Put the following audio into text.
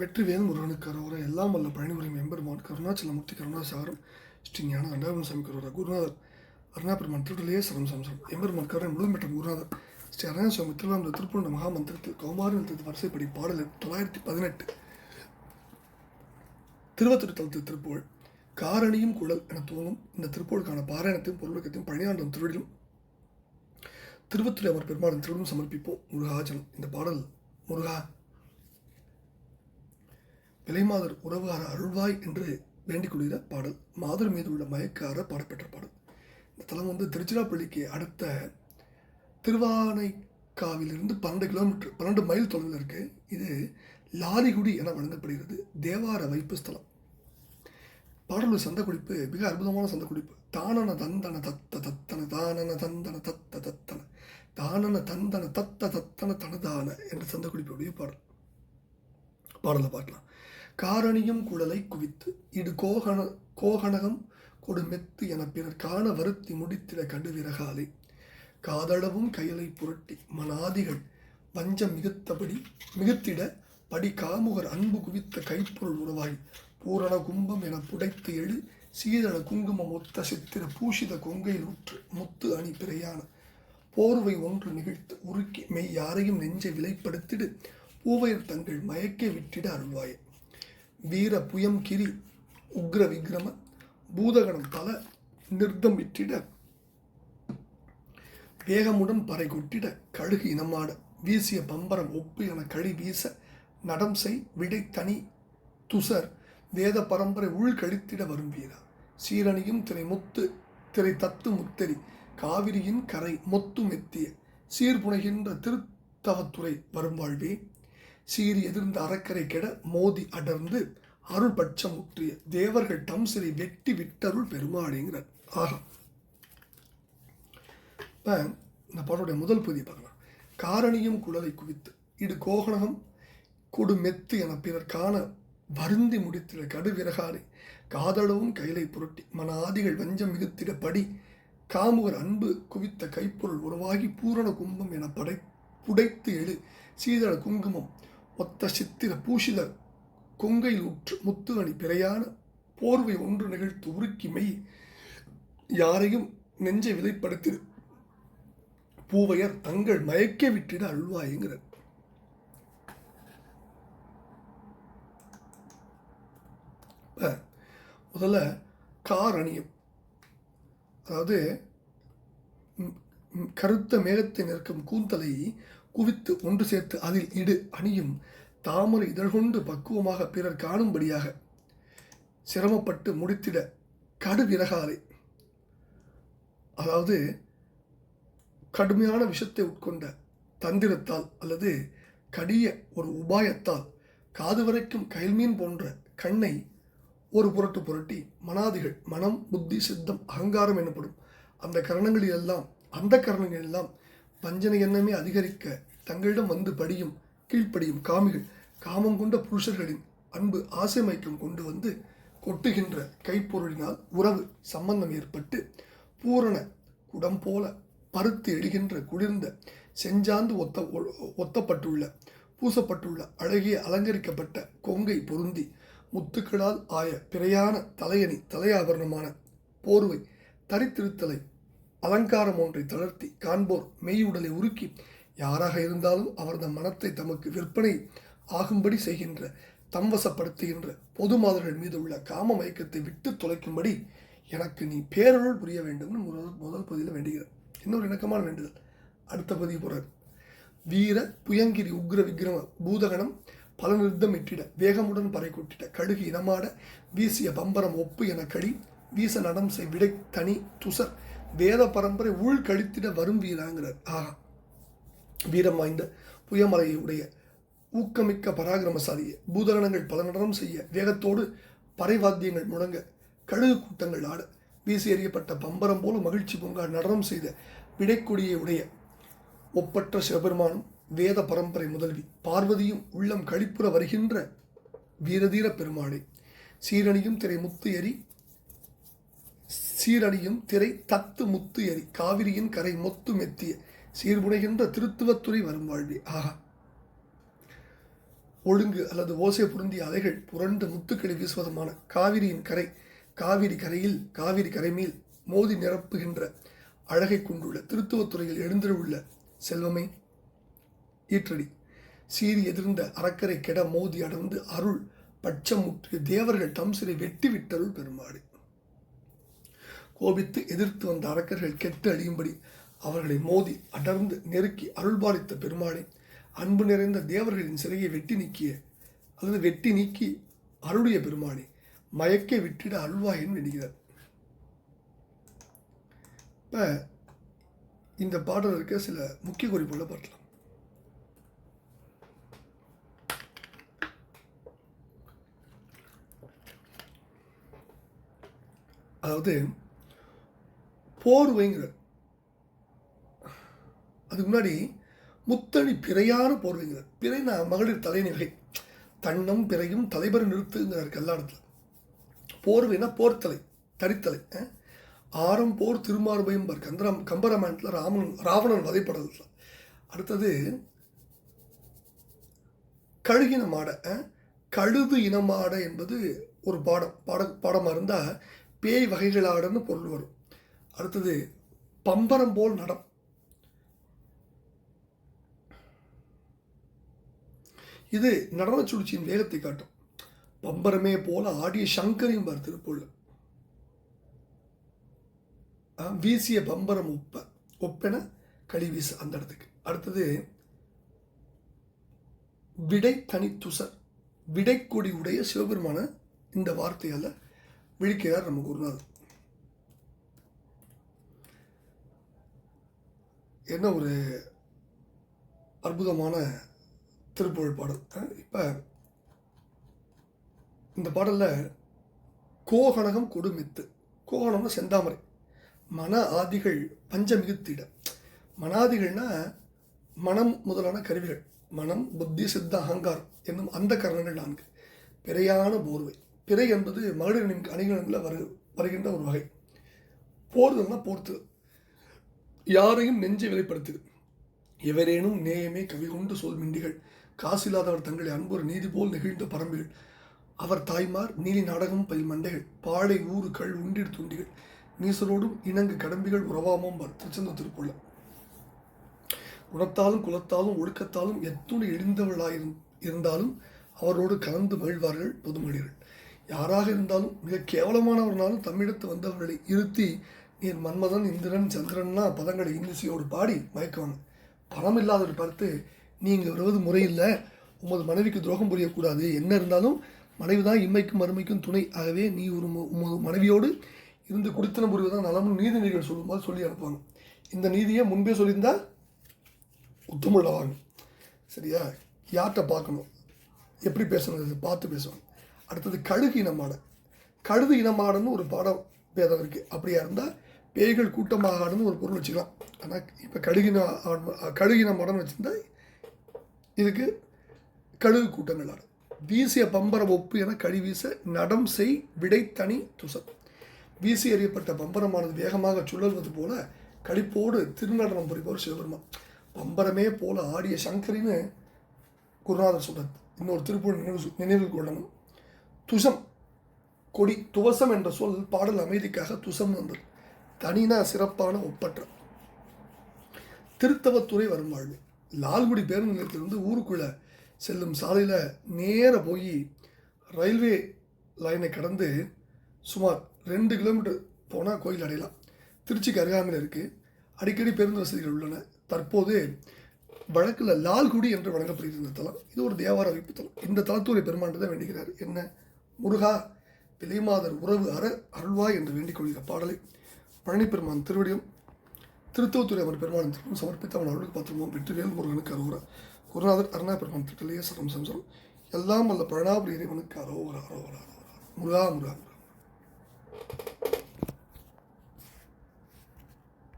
வெற்றிவேல் முருகனுக்கு கரோர எல்லாம் வல்ல பழனிபுரம் எம்பெருமான் கருணாச்சலமூர்த்தி கருணாசாரம் ஸ்ரீ ஞான தண்டாபுரம் சாமி கரோர குருநாதர் அருணாபெருமான் திருடலையே சரம் சம்சம் எம்பெருமான் கருணை முழுவதும் பெற்ற குருநாதர் ஸ்ரீ அரண சுவாமி திருவாரூர் திருப்பூர்ண மகாமந்திரத்தில் கௌமாரி நிறுத்தத்து வரிசைப்படி பாடல் தொள்ளாயிரத்தி பதினெட்டு. திருவத்தூர் தளத்து திருப்புகழ் காரணியும் குழல் என துவங்கும் இந்த திருப்புகழுக்கான பாராயணத்தையும் பொருளுக்கத்தையும் பழனியாண்டம் திருவிடும் திருவத்துறை அவர் பெருமாளின் திருவிடும் சமர்ப்பிப்போம். முருகாஜனம். இந்த பாடல் முருகா விலைமாதர் உறவார அருள்வாய் என்று வேண்டிக் கொள்கிற பாடல் மாதர் மீது உள்ள மயக்கார பாடப்பெற்ற பாடல். இந்த தலம் வந்து திருச்சிராப்பள்ளிக்கு அடுத்த திருவானைக்காவிலிருந்து பன்னெண்டு கிலோமீட்டர் பன்னெண்டு மைல் தொலைவில் இருக்குது இது லாரிகுடி என வழங்கப்படுகிறது. தேவார வைப்பு ஸ்தலம். பாடலூர் சந்த குறிப்பு மிக அற்புதமான சந்த குறிப்பு தானன தந்தன தத்த தத்தன தானன தந்தன தத்த தத்தன தானன தந்தன தத்த தத்தன தனதான என்ற சந்த குறிப்புடைய பாடல். பாடலை பார்க்கலாம். காரணியும் குழலை குவித்து இடு கோகண கோகணகம் கொடுமெத்து என பிறர் காண வருத்தி முடித்திட கடுவிறகாலே. காதளவும் கையலை புரட்டி மனாதிகள் வஞ்சம் மிகுத்தபடி மிகுத்திட படி காமுகர் அன்பு குவித்த கைப்பொருள் உருவாய் பூரண கும்பம் என புடைத்து எழு சீதள குங்குமம் ஒத்த சித்திர பூஷித கொங்கையில் உற்று முத்து அணி பிறையான போர்வை ஒன்று நிகழ்த்து உருக்கி மெய் யாரையும் நெஞ்சை விலைப்படுத்திடு பூவையர் தங்கள் மயக்கே விட்டிட அருள்வாயே. வீர புயம் கிரி உக்ர விக்ரம பூதகணம் பல நிர்தமிட்டிட வேகமுடன் பறை கொட்டிட கழுகு இனமாட. வீசிய பம்பரம் ஒப்பு என கழி வீச நடம் செய் விடை தனி துசர். வேத பரம்பரை உள் கழித்திட வரும் வீரா. சீரணியும் திரை முத்து திரை தத்து முத்தரி காவிரியின் கரை மொத்து மெத்திய. சீர்புனைகின்ற திருத்தவத்துறை வரும் வாழ்வே சீறி எதிர்ந்த அறக்கரை கெட மோதி அடர்ந்து அருள் பட்சம் முற்றிய தேவர்கள் தம் சிறை வெட்டி விட்டருள் பெருமாடிங்கிறார் ஆகா. இப்போ இந்த பாட்டோடைய முதல் பகுதியை பார்க்கலாம். காரணியும் குழலை குவித்து இடு கோகணகம் கொடு மெத்து என பிறர் காண வருந்தி முடித்திட கடுவிறகாரி காதளவும் கைலை புரட்டி மன ஆதிகள் வஞ்சம் மிகுத்திட படி காமுகர் அன்பு குவித்த கைப்பொருள் உருவாகி பூரண கும்பம் என படை புடைத்து எழு சீதள குங்குமம் ஒத்த சித்திர பூஷிதர் கொங்கையில் உற்று முத்து அணி பிறையான போர்வை ஒன்று நிகழ்த்து உருக்கி மெய் யாரையும் நெஞ்சை விதைப்படுத்தி பூவையர் தங்கள் மயக்க விட்டிட அழுவாயுங்கிறார் முதல்ல கார் அணியும். அதாவது கருத்த மேகத்தை நிற்கும் கூந்தலை குவித்து ஒன்று சேர்த்து அதில் இடு அணியும். தாமரை இதழ்கொண்டு பக்குவமாக பிறர் காணும்படியாக சிரமப்பட்டு முடித்திட கடுவிறகாதே. அதாவது கடுமையான விஷத்தை உட்கொண்ட தந்திரத்தால் அல்லது கடிய ஒரு உபாயத்தால் காது வரைக்கும் கயல்மீன் போன்ற கண்ணை ஒரு புரட்டு புரட்டி மனாதிகள் மனம் புத்தி சித்தம் அகங்காரம் எனப்படும் அந்த கரணங்களில் எல்லாம் அந்த கரணங்களெல்லாம் எல்லாம் வஞ்சனை எண்ணமே அதிகரிக்க தங்களிடம் வந்து படியும் கீழ்ப்படியும் காமிகள் காமம் கொண்ட புருஷர்களின் அன்பு ஆசை மயக்கம் கொண்டு வந்து கொட்டுகின்ற கைப்பொருளினால் உறவு சம்பந்தம் ஏற்பட்டு பூரண குடம் போல பருத்து எழுகின்ற குளிர்ந்த செஞ்சாந்து ஒத்த ஒத்தப்பட்டுள்ள பூசப்பட்டுள்ள அழகிய அலங்கரிக்கப்பட்ட கொங்கை பொருந்தி முத்துக்களால் ஆய பிறையான தலையணி தலையாபரணமான போர்வை தரித்திருத்தலை அலங்காரம் ஒன்றை தளர்த்தி காண்போர் மெய்யுடலை உருக்கி யாராக இருந்தாலும் அவரது மனத்தை தமக்கு விற்பனை ஆகும்படி செய்கின்ற தம்வசப்படுத்துகின்ற பொது மாதர்கள் மீது உள்ள காம மயக்கத்தை விட்டு தொலைக்கும்படி எனக்கு நீ பேரருள் புரிய வேண்டும்னு முதல் முதல் பகுதியில் வேண்டுகிறார் இன்னொரு இணக்கமான வேண்டுதல். அடுத்த பகுதி போகிறார் வீர புயங்கிரி உக்ர விக்ரம பூதகணம் பல நிறுத்தம் இட்டிட வேகமுடன் பறை கொட்டிட கடுகு இனமாட வீசிய பம்பரம் ஒப்பு என கடி வீச நடம் செய் விடை தனி துசர் வேத பரம்பரை உள்கழித்திட வரும் வீராங்கிறார். ஆஹா. வீரம் வாய்ந்த புயமலையுடைய ஊக்கமிக்க பராக்கிரமசாலியை. பூதகணங்கள் பல நடனம் செய்ய வேகத்தோடு பறைவாத்தியங்கள் முழங்க கழுகு கூட்டங்கள் ஆட வீசி எறியப்பட்ட பம்பரம் போல மகிழ்ச்சி பொங்கா நடனம் செய்த விடைக்கொடியை உடைய ஒப்பற்ற சிவபெருமானும் வேத பரம்பரை முதல்வி பார்வதியும் உள்ளம் கழிப்புற வருகின்ற வீரதீர பெருமாளே. சீரணியும் திரை முத்து எறி சீரடியும் திரை தத்து முத்து எரி காவிரியின் கரை மொத்து மெத்திய சீர்புனைகின்ற திருத்துவத்துறை வரும் வாழ்வி. ஆகா ஒழுங்கு அல்லது ஓசை பொருந்திய அலைகள் புரண்டு முத்துக்களை வீசுவதமான காவிரியின் கரை காவிரி கரையில் காவிரி கரைமேல் மோதி நிரப்புகின்ற அழகை கொண்டுள்ள திருத்துவத்துறையில் எழுந்துள்ள செல்வமே ஈற்றடி. சீறி எதிர்ந்த அறக்கரை கெட மோதி அடர்ந்து அருள் பட்சம் முற்றிய தேவர்கள் தம்சிலை வெட்டிவிட்டருள் வெட்டி விட்டருள் பெருமாடு கோபித்து எதிர்த்து வந்த அரக்கர்கள் கெட்டு அழியும்படி அவர்களை மோதி அடர்ந்து நெருக்கி அருள்பாலித்த பெருமாளை அன்பு நிறைந்த தேவர்களின் சிறையை வெட்டி நீக்கிய. அல்லது வெட்டி நீக்கி அருளிய பெருமாளை மயக்க விட்டிட அருள்வாயின் வேண்டுகிறார் இப்போ இந்த பாடல் இருக்க சில முக்கிய குறிப்புகளை பார்க்கலாம். அதாவது போர்வைங்கிறார் அதுக்கு முன்னாடி முத்தணி பிறையான போர்வைங்கிறார் பிறைனா மகளிர் தலைநிலை. தன்னம் பிறையும் தலைவர் நிறுத்துங்கிறார் எல்லா இடத்துல. போர்வைனா போர்த்தலை தரித்தலை ஆரம் போர் திருமார்பையும் பார். கந்தரம் கம்பராமாயணத்தில் ராமன் ராவணன் வதைப்படல அடுத்தது கழுகின மாடை கழுது இனமாட என்பது ஒரு பாடம். பாட பாடமாக இருந்தால் பேய் வகைகளாடன்னு பொருள் வரும். அடுத்தது பம்பரம் போல் நடம். இது நடன சுழற்சியின் வேகத்தை காட்டும். பம்பரமே போல ஆடிய சங்கரையும் பார் திருப்பூர்ல. வீசிய பம்பரம் ஒப்ப ஒப்பென களி வீசு அந்த இடத்துக்கு. அடுத்தது விடை தனித்துசர் விடைக்கொடி உடைய சிவபெருமான இந்த வார்த்தையால் விழிக்கிறார் நம்ம குருநாதர். என்ன ஒரு அற்புதமான திருப்புகழ் பாடல்? இப்போ இந்த பாடலில் கோகணகம் கொடுமித்து. கோகணம்னா செந்தாமரை. மன ஆதிகள் பஞ்சமிகுத்திட. மனாதிகள்னா மனம் முதலான கருவிகள். மனம் புத்தி சித்த அகங்காரம் என்னும் அந்த கரணங்கள் நான்கு. பிறையான போர்வை. பிறை என்பது மகளிர் அணிகளில் வரு வருகின்ற ஒரு வகை. போர்தல்னா போர்த்து. யாரையும் நெஞ்சை வெளிப்படுத்துது. எவரேனும் நேயமே கவி கொண்டு சொல் மிண்டிகள். காசில்லாதவர் தங்களை அன்பொரு நீதி போல் நெகிழ்ந்த பரம்புகள். அவர் தாய்மார் நீலி நாடகம் பயில் மண்டைகள். பாடை ஊறு கள் உண்டிடு துண்டிகள். நீசரோடும் இணங்கு கடம்பிகள் உறவாமோம் பார் திருச்செந்த திருப்புள்ள குணத்தாலும் குலத்தாலும் ஒழுக்கத்தாலும் எத்துணை இழிந்தவர்களாக இருந்தாலும் அவரோடு கலந்து மகிழ்வார்கள் பொதுமொழிகள். யாராக இருந்தாலும் மிக கேவலமானவர்களாலும் தம்மிடத்து வந்தவர்களை இருத்தி நீர் மன்மதன் இந்திரன் சந்திரன்னா பதங்களை இன்னிசையோடு பாடி மயக்குவாங்க. பணம் இல்லாதவர் பார்த்து நீ இங்கே வருவது முறையில்லை. உமது மனைவிக்கு துரோகம் புரியக்கூடாது. என்ன இருந்தாலும் மனைவி தான் இம்மைக்கும் மறுமைக்கும் துணை. ஆகவே நீ ஒரு மு- உமது மனைவியோடு இருந்து குடித்தனம் புரிவதுதான் நலமும். நீதி நெறிகள் சொல்லும்போது சொல்லி அனுப்புவாங்க. இந்த நீதியை முன்பே சொல்லியிருந்தால் உத்தமுள்ளவாங்க சரியா? யார்கிட்ட பார்க்கணும்? எப்படி பேசணும் பார்த்து பேசணும் அடுத்தது கழுகு இனமாட. கழுது இனமாடன்னு ஒரு பாடம் பேதம் இருக்குது அப்படியா இருந்தால் பேய்கள் கூட்டமாக ஆடணும் ஒரு பொருள் வச்சுக்கலாம். ஆனால் இப்போ கழுகின கழுகின மாடன்னு வச்சுருந்தா இதுக்கு கழுகு கூட்டங்கள் ஆடும் வீசிய பம்பரம் ஒப்பு என கழி வீச நடம் செய் விடை தனி துசம். வீசி எறியப்பட்ட பம்பரமானது வேகமாக சுழல்வது போல களிப்போடு திருநடனம் புரிபவர் சிவபெருமான். பம்பரமே போல ஆடிய சங்கரின்னு குருநாதர் சொல்கிறார் இன்னொரு திருப்பூர் நினைவு நினைவில் கொள்ளணும். துசம் கொடி துவசம் என்ற சொல் பாடல் அமைதிக்காக துசம் வந்தது. தனினா சிறப்பான ஒப்பற்ற திருத்தவத்துறை வரும்வாழ்வு. லால்குடி பேருந்து நிலையத்திலிருந்து ஊருக்குள்ளே செல்லும் சாலையில் நேர போய் ரயில்வே லைனை கடந்து சுமார் ரெண்டு கிலோமீட்டர் போனால் கோயில் அடையலாம். திருச்சிக்கு அருகாமையில் இருக்குது அடிக்கடி பேருந்து வசதிகள் உள்ளன. தற்போது வழக்கில் லால்குடி என்று வழங்கப்படுகிறது இந்த தலம். இது ஒரு தேவார வைப்பு தலம். இந்த தலத்துறை பெருமாண்டு தான் வேண்டுகிறார். என்ன? முருகா பிலைமாதர் உறவு அற அருள்வாய் என்று வேண்டிக் கொள்கிற பாடலை பழனிப்பெருமான் திருவடியும் திருத்தவத்துறை அவர் பெருமான் திருப்பம் சமர்ப்பித்து அவன் அருளுக்கு பத்திரமும் பெற்று வேல்முருகனுக்கு முருகனுக்கு குருநாதர் அருணா பெருமான் திட்டலையே சரம் சம்சரம் எல்லாம் வல்ல பழனாபுரி இறைவனுக்கு அரோகரா அரோகரா அரோகரா. முருகா முருகா முருகா.